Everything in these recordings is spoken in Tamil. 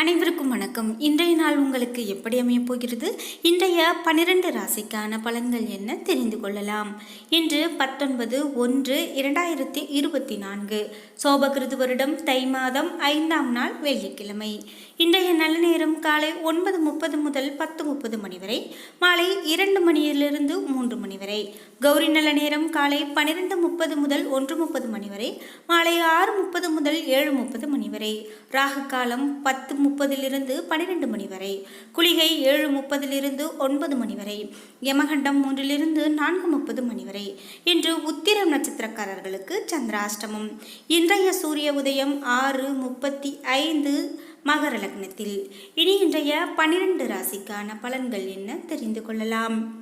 அனைவருக்கும் வணக்கம். இன்றைய நாள் உங்களுக்கு எப்படி அமையப் போகிறது? இன்றைய பனிரெண்டு ராசிக்கான பலன்கள் என்ன தெரிந்து கொள்ளலாம். இன்று பத்தொன்பது ஒன்று இரண்டாயிரத்தி இருபத்தி நான்கு. சோபகிருது வருடம் தை மாதம் ஐந்தாம் நாள் வெள்ளிக்கிழமை. இன்றைய நல்ல நேரம் காலை ஒன்பது முப்பது முதல் பத்து முப்பது மணி வரை மாலை இரண்டு மணியிலிருந்து மூன்று மணி வரை. கௌரி நல்ல நேரம் காலை பன்னிரெண்டு முப்பது முதல் ஒன்று முப்பது மணி வரை மாலை ஆறு முப்பது முதல் ஏழு முப்பது மணி வரை. ராகு காலம் பத்து முப்பதிலிருந்து பன்னிரெண்டு மணி வரை குளிகை ஏழு முப்பதிலிருந்து ஒன்பது மணி வரை யமகண்டம் மூன்றிலிருந்து நான்கு முப்பது மணி வரை இன்று உத்திரம் நட்சத்திரக்காரர்களுக்கு சந்திராஷ்டமம். இன்றைய சூரிய உதயம் ஆறு முப்பத்தி ஐந்து மகர லக்னத்தில். இனி இன்றைய பன்னிரண்டு ராசிக்கான பலன்கள் என்ன தெரிந்து கொள்ளலாம்?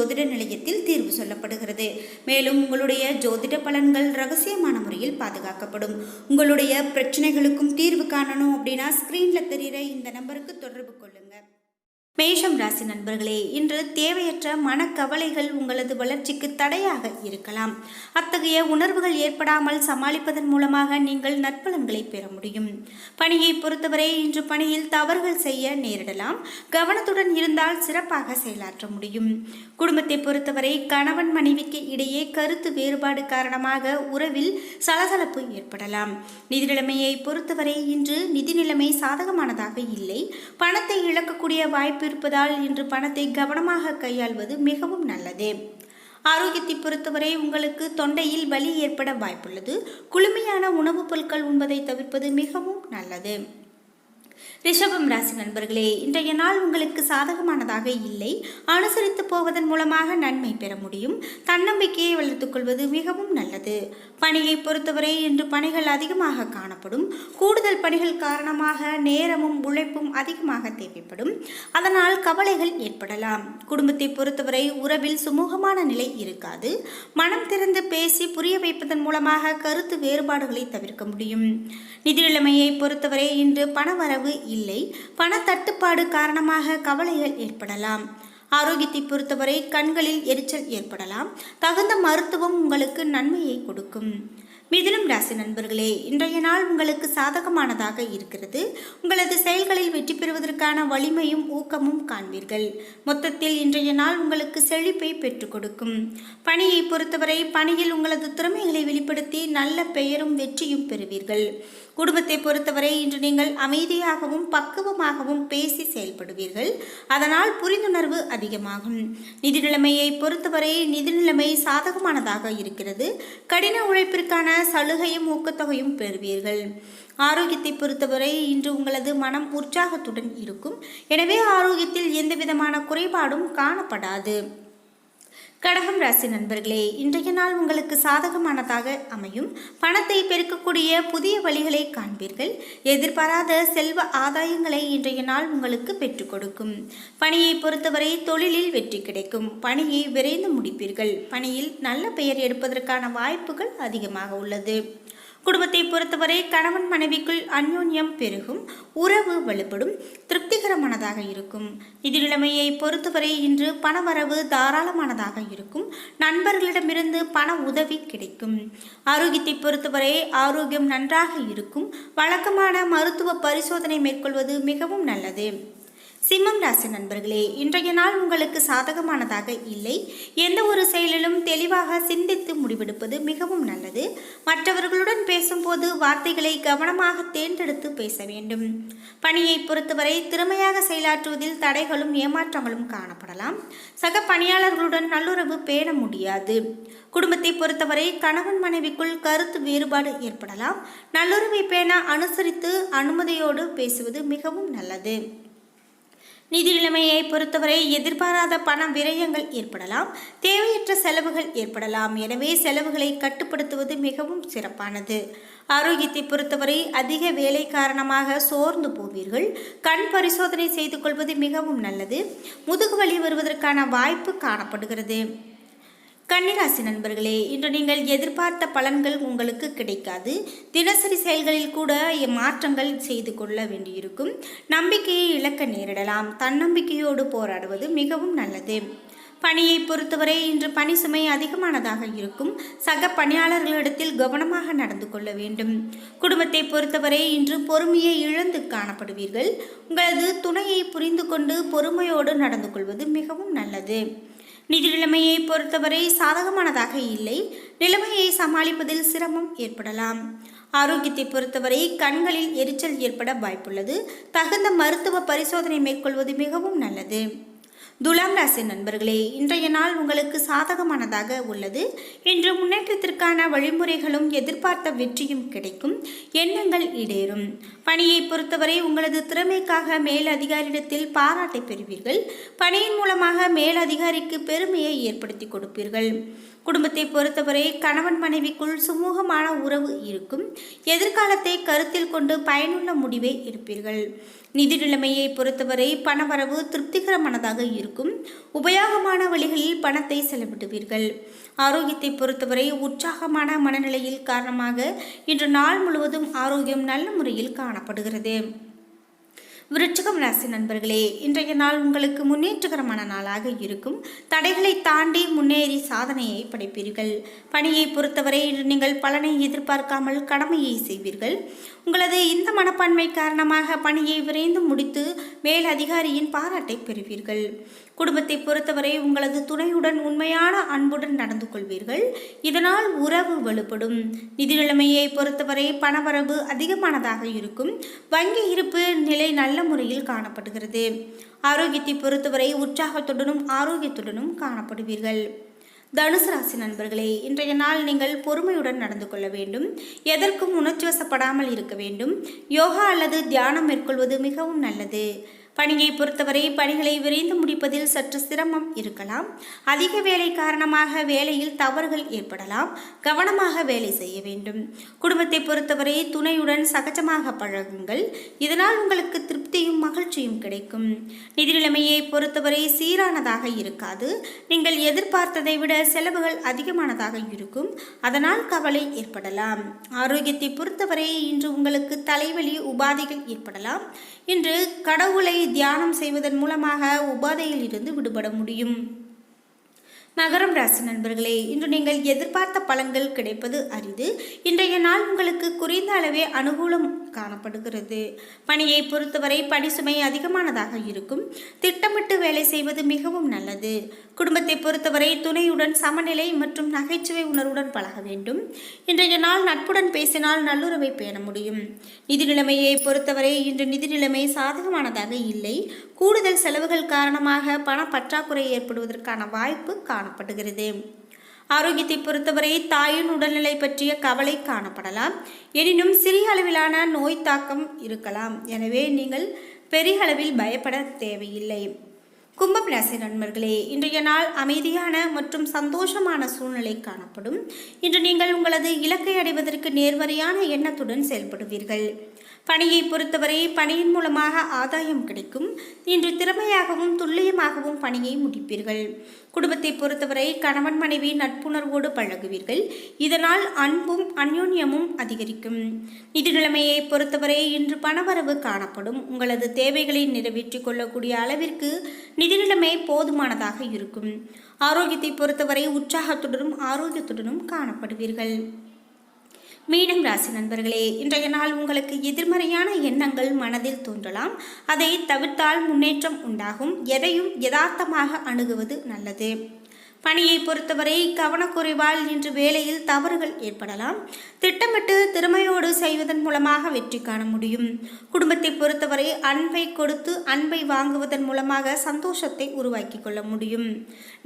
ஜோதிட நிலையத்தில் தீர்வு சொல்லப்படுகிறது. மேலும் உங்களுடைய ஜோதிட பலன்கள் ரகசியமான முறையில் பாதுகாக்கப்படும். உங்களுடைய பிரச்சனைகளுக்கும் தீர்வு காணணும் அப்படின்னா ஸ்க்ரீனில் தெரிகிற இந்த நம்பருக்கு தொடர்பு கொள்ளுங்க. மேஷம் ராசி நண்பர்களே இன்று தேவையற்ற மனக்கவலைகள் உங்களது வளர்ச்சிக்கு தடையாக இருக்கலாம். அத்தகைய உணர்வுகள் ஏற்படாமல் சமாளிப்பதன் மூலமாக நீங்கள் நற்பலன்களை பெற முடியும். பணியை பொறுத்தவரை இன்று பணியில் தவறுகள் செய்ய நேரிடலாம். கவனத்துடன் இருந்தால் சிறப்பாக செயலாற்ற முடியும். குடும்பத்தை பொறுத்தவரை கணவன் மனைவிக்கு இடையே கருத்து வேறுபாடு காரணமாக உறவில் சலசலப்பு ஏற்படலாம். நிதி நிலைமையை பொறுத்தவரை இன்று நிதி நிலைமை சாதகமானதாக இல்லை. பணத்தை இழக்கக்கூடிய வாய்ப்பு இருப்பதால் இன்று பணத்தை கவனமாக கையாள்வது மிகவும் நல்லது. ஆரோக்கியத்தை பொறுத்தவரை உங்களுக்கு தொண்டையில் வலி ஏற்பட வாய்ப்புள்ளது. குளுமையான உணவுப் பொருட்கள் உண்பதை தவிர்ப்பது மிகவும் நல்லது. ரிஷபம் ராசி நண்பர்களே இன்றைய நாள் உங்களுக்கு சாதகமானதாக இல்லை. அனுசரித்து போவதன் மூலமாக நன்மை பெற முடியும். தன்னம்பிக்கையை வளர்த்துக் கொள்வது மிகவும் நல்லது. பணியை பொறுத்தவரை இன்று பணிகள் அதிகமாக காணப்படும். கூடுதல் பணிகள் காரணமாக நேரமும் உழைப்பும் அதிகமாக தேவைப்படும். அதனால் கவலைகள் ஏற்படலாம். குடும்பத்தை பொறுத்தவரை உறவில் சுமூகமான நிலை இருக்காது. மனம் திறந்து பேசி புரிய வைப்பதன் மூலமாக கருத்து வேறுபாடுகளை தவிர்க்க முடியும். நிதி நிலைமையை பொறுத்தவரை இன்று பணவரவு இல்லை பண தட்டுப்பாடு காரணமாக கவலைகள் ஏற்படலாம். ஆரோக்கியத்தை பொறுத்தவரை கண்களில் எரிச்சல் ஏற்படலாம். தகுந்த மருத்துவம் உங்களுக்கு நன்மையை கொடுக்கும். மிதிலும் ராசி நண்பர்களே இன்றைய நாள் உங்களுக்கு சாதகமானதாக இருக்கிறது. உங்களது செயல்களில் வெற்றி பெறுவதற்கான வலிமையும் ஊக்கமும் காண்பீர்கள். மொத்தத்தில் இன்றைய நாள் உங்களுக்கு செழிப்பை பெற்றுக் கொடுக்கும். பணியை பொறுத்தவரை பணியில் உங்களது திறமைகளை வெளிப்படுத்தி நல்ல பெயரும் வெற்றியும் பெறுவீர்கள். குடும்பத்தை பொறுத்தவரை இன்று நீங்கள் அமைதியாகவும் பக்குவமாகவும் பேசி செயல்படுவீர்கள். அதனால் புரிந்துணர்வு அதிகமாகும். நிதி நிலைமையை பொறுத்தவரை நிதி நிலைமை சாதகமானதாக இருக்கிறது. கடின உழைப்பிற்கான சலுகையும் ஊக்கத்தொகையும் பெறுவீர்கள். ஆரோக்கியத்தை பொறுத்தவரை இன்று உங்களது மனம் உற்சாகத்துடன் இருக்கும். எனவே ஆரோக்கியத்தில் எந்த விதமான குறைபாடும் காணப்படாது. கடகம் ராசி நண்பர்களே இன்றைய நாள் உங்களுக்கு சாதகமானதாக அமையும். பணத்தை பெருக்கக்கூடிய புதிய வழிகளை காண்பீர்கள். எதிர்பாராத செல்வ ஆதாயங்களை இன்றைய நாள் உங்களுக்கு பெற்றுக் கொடுக்கும். பணியை பொறுத்தவரை தொழிலில் வெற்றி கிடைக்கும். பணியை விரைந்து முடிப்பீர்கள். பணியில் நல்ல பெயர் எடுப்பதற்கான வாய்ப்புகள் அதிகமாக உள்ளது. குடும்பத்தை பொறுத்தவரை கணவன் மனைவிக்குள் அந்யோன்யம் பெருகும் உறவு வலுப்படும் திருப்திகரமானதாக இருக்கும். நிதிநிலைமையை பொறுத்தவரை இன்று பணவரவு தாராளமானதாக இருக்கும். நண்பர்களிடமிருந்து பண உதவி கிடைக்கும். ஆரோக்கியத்தை பொறுத்தவரை ஆரோக்கியம் நன்றாக இருக்கும். வழக்கமான மருத்துவ பரிசோதனை மேற்கொள்வது மிகவும் நல்லது. சிம்மம் ராசி நண்பர்களே இன்றைய நாள் உங்களுக்கு சாதகமானதாக இல்லை. எந்த ஒரு செயலிலும் தெளிவாக சிந்தித்து முடிவெடுப்பது மிகவும் நல்லது. மற்றவர்களுடன் பேசும்போது வார்த்தைகளை கவனமாக தேர்ந்தெடுத்து பேச வேண்டும். பணியை பொறுத்தவரை திறமையாக செயலாற்றுவதில் தடைகளும் ஏமாற்றங்களும் காணப்படலாம். சக பணியாளர்களுடன் நல்லுறவு பேண முடியாது. குடும்பத்தை பொறுத்தவரை கணவன் மனைவிக்குள் கருத்து வேறுபாடு ஏற்படலாம். நல்லுறவை பேண அனுசரித்து அனுமதியோடு பேசுவது மிகவும் நல்லது. நிதி நிலைமையை பொறுத்தவரை எதிர்பாராத பண விரயங்கள் ஏற்படலாம் தேவையற்ற செலவுகள் ஏற்படலாம். எனவே செலவுகளை கட்டுப்படுத்துவது மிகவும் சிறப்பானது. ஆரோக்கியத்தை பொறுத்தவரை அதிக வேலை காரணமாக சோர்ந்து போவீர்கள். கண் பரிசோதனை செய்து கொள்வது மிகவும் நல்லது. முதுகு வலி வருவதற்கான வாய்ப்பு காணப்படுகிறது. கன்னிராசி நண்பர்களே இன்று நீங்கள் எதிர்பார்த்த பலன்கள் உங்களுக்கு கிடைக்காது. தினசரி செயல்களில் கூட மாற்றங்கள் செய்து கொள்ள வேண்டியிருக்கும். நம்பிக்கையை இழக்க நேரிடலாம். தன்னம்பிக்கையோடு போராடுவது மிகவும் நல்லது. பணியை பொறுத்தவரை இன்று பணி சுமை அதிகமானதாக இருக்கும். சக பணியாளர்களிடத்தில் கவனமாக நடந்து கொள்ள வேண்டும். குடும்பத்தை பொறுத்தவரை இன்று பொறுமையை இழந்து காணப்படுவீர்கள். உங்களது துணையை புரிந்து கொண்டு பொறுமையோடு நடந்து கொள்வது மிகவும் நல்லது. நிதி நிலைமையை பொறுத்தவரை சாதகமானதாக இல்லை. நிலைமையை சமாளிப்பதில் சிரமம் ஏற்படலாம். ஆரோக்கியத்தை பொறுத்தவரை கண்களில் எரிச்சல் ஏற்பட வாய்ப்புள்ளது. தகுந்த மருத்துவ பரிசோதனை மேற்கொள்வது மிகவும் நல்லது. துலாம் ராசி நண்பர்களே இன்றைய நாள் உங்களுக்கு சாதகமானதாக உள்ளது. இன்று முன்னேற்றத்திற்கான வழிமுறைகளும் எதிர்பார்த்த வெற்றியும் கிடைக்கும். எண்ணங்கள் இடேறும். பணியை பொறுத்தவரை உங்களது திறமைக்காக மேல் அதிகாரியிடத்தில் பாராட்டை பெறுவீர்கள். பணியின் மூலமாக மேலதிகாரிக்கு பெருமையை ஏற்படுத்தி கொடுப்பீர்கள். குடும்பத்தை பொறுத்தவரை கணவன் மனைவிக்குள் சுமூகமான உறவு இருக்கும். எதிர்காலத்தை கருத்தில் கொண்டு பயனுள்ள முடிவை எடுப்பீர்கள். நிதி நிலைமையை பொறுத்தவரை பணவரவு திருப்திகரமானதாக இருக்கும். உபயோகமான வழிகளில் பணத்தை செலவிடுவீர்கள். ஆரோக்கியத்தை பொறுத்தவரை உற்சாகமான மனநிலையில் காரணமாக இன்று நாள் முழுவதும் ஆரோக்கியம் நல்ல முறையில் காணப்படுகிறது. விருச்சிகம் ராசி நண்பர்களே இன்றைய நாள் உங்களுக்கு முன்னேற்றகரமான நாளாக இருக்கும். தடைகளை தாண்டி முன்னேறி சாதனையை படைப்பீர்கள். பணியை பொறுத்தவரை இன்று நீங்கள் பலனை எதிர்பார்க்காமல் கடமையை செய்வீர்கள். உங்களது இந்த மனப்பான்மை காரணமாக பணியை விரைந்து முடித்து மேல் அதிகாரியின் பாராட்டை பெறுவீர்கள். குடும்பத்தை பொறுத்தவரை உங்களது துணையுடன் உண்மையான அன்புடன் நடந்து கொள்வீர்கள். இதனால் உறவு வலுப்படும். நிதி நிலைமையை பொறுத்தவரை பணவரவு அதிகமானதாக இருக்கும். வங்கி இருப்பு நிலை நல்ல முறையில் காணப்படுகிறது. ஆரோக்கியத்தை பொறுத்தவரை உற்சாகத்துடனும் ஆரோக்கியத்துடனும் காணப்படுவீர்கள். தனுசு ராசி நண்பர்களே இன்றைய நாள் நீங்கள் பொறுமையுடன் நடந்து கொள்ள வேண்டும். எதற்கும் உணர்ச்சி வசப்படாமல் இருக்க வேண்டும். யோகா அல்லது தியானம் மேற்கொள்வது மிகவும் நல்லது. பணியை பொறுத்தவரை பணிகளை விரைந்து முடிப்பதில் சற்று சிரமம் இருக்கலாம். அதிக வேலை காரணமாக வேலையில் தவறுகள் ஏற்படலாம். கவனமாக வேலை செய்ய வேண்டும். குடும்பத்தை பொறுத்தவரை துணையுடன் சகஜமாக பழகுங்கள். இதனால் உங்களுக்கு திருப்தியும் மகிழ்ச்சியும் கிடைக்கும். நிதி நிலைமையை பொறுத்தவரை சீரானதாக இருக்காது. நீங்கள் எதிர்பார்த்ததை விட செலவுகள் அதிகமானதாக இருக்கும். அதனால் கவலை ஏற்படலாம். ஆரோக்கியத்தை பொறுத்தவரை இன்று உங்களுக்கு தலைவலி உபாதைகள் ஏற்படலாம். இன்று கடவுளை தியானம் செய்வதன் மூலமாக உபாதையில் இருந்து விடுபட முடியும். மகரம் ராசி நண்பர்களே இன்று நீங்கள் எதிர்பார்த்த பலன்கள் கிடைப்பது அரிது. இன்றைய நாள் உங்களுக்கு குறைந்த அளவே அனுகூலம் காணப்படுகிறது. பணியை பொறுத்தவரை பணி சுமை அதிகமானதாக இருக்கும். திட்டமிட்டு வேலை செய்வது மிகவும் நல்லது. குடும்பத்தை பொறுத்தவரை துணையுடன் சமநிலை மற்றும் நகைச்சுவை உணர்வுடன் பழக வேண்டும். இன்றைய நாள் நட்புடன் பேசினால் நல்லுறவை பேண முடியும். நிதி நிலைமையை பொறுத்தவரை இன்று நிதி நிலைமை சாதகமானதாக இல்லை. கூடுதல் செலவுகள் காரணமாக பண பற்றாக்குறை ஏற்படுவதற்கான வாய்ப்பு காணப்படுகிறது. ஆரோக்கியத்தை பொறுத்தவரை தாயின் உடல்நிலை பற்றிய கவலை காணப்படலாம். எனினும் சிறிய அளவிலான நோய் தாக்கம் இருக்கலாம். எனவே நீங்கள் பெரிய அளவில் பயப்பட தேவையில்லை. கும்பம் ராசி நண்பர்களே இன்றைய நாள் அமைதியான மற்றும் சந்தோஷமான சூழ்நிலை காணப்படும். இன்று நீங்கள் உங்களது இலக்கை அடைவதற்கு நேர்மறையான எண்ணத்துடன் செயல்படுவீர்கள். பணியை பொறுத்தவரை பணியின் மூலமாக ஆதாயம் கிடைக்கும். இன்று திறமையாகவும் துல்லியமாகவும் பணியை முடிப்பீர்கள். குடும்பத்தை பொறுத்தவரை கணவன் மனைவி நட்புணர்வோடு பழகுவீர்கள். இதனால் அன்பும் அந்யோன்யமும் அதிகரிக்கும். நிதி நிலைமையை பொறுத்தவரை இன்று பணவரவு காணப்படும். உங்களது தேவைகளை நிறைவேற்றிக் கொள்ளக்கூடிய அளவிற்கு நிதி நிலைமை போதுமானதாக இருக்கும். ஆரோக்கியத்தை பொறுத்தவரை உற்சாகத்துடனும் ஆரோக்கியத்துடனும் காணப்படுவீர்கள். மீனம் ராசி நண்பர்களே இன்றைய நாள் உங்களுக்கு எதிர்மறையான எண்ணங்கள் மனதில் தோன்றலாம். அதை தவிர்த்தால் முன்னேற்றம் உண்டாகும். எதையும் யதார்த்தமாக அணுகுவது நல்லது. பணியை பொறுத்தவரை கவனக்குறைவால் இன்று வேலையில் தவறுகள் ஏற்படலாம். திட்டமிட்டு திறமையோடு செய்வதன் மூலமாக வெற்றி காண முடியும். குடும்பத்தை பொறுத்தவரை அன்பை கொடுத்து அன்பை வாங்குவதன் மூலமாக சந்தோஷத்தை உருவாக்கி கொள்ள முடியும்.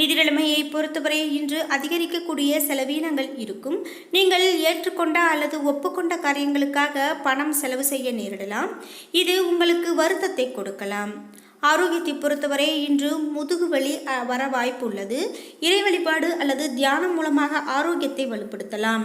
நிதி நிலைமையை பொறுத்தவரை இன்று அதிகரிக்கக்கூடிய செலவீனங்கள் இருக்கும். நீங்கள் ஏற்றுக்கொண்ட அல்லது ஒப்புக்கொண்ட காரியங்களுக்காக பணம் செலவு செய்ய நேரிடலாம். இது உங்களுக்கு வருத்தத்தை கொடுக்கலாம். ஆரோக்கியத்தை பொறுத்தவரை இன்று முதுகு வலி வர வாய்ப்பு உள்ளது. இறை வழிபாடு அல்லது தியானம் மூலமாக ஆரோக்கியத்தை வலுப்படுத்தலாம்.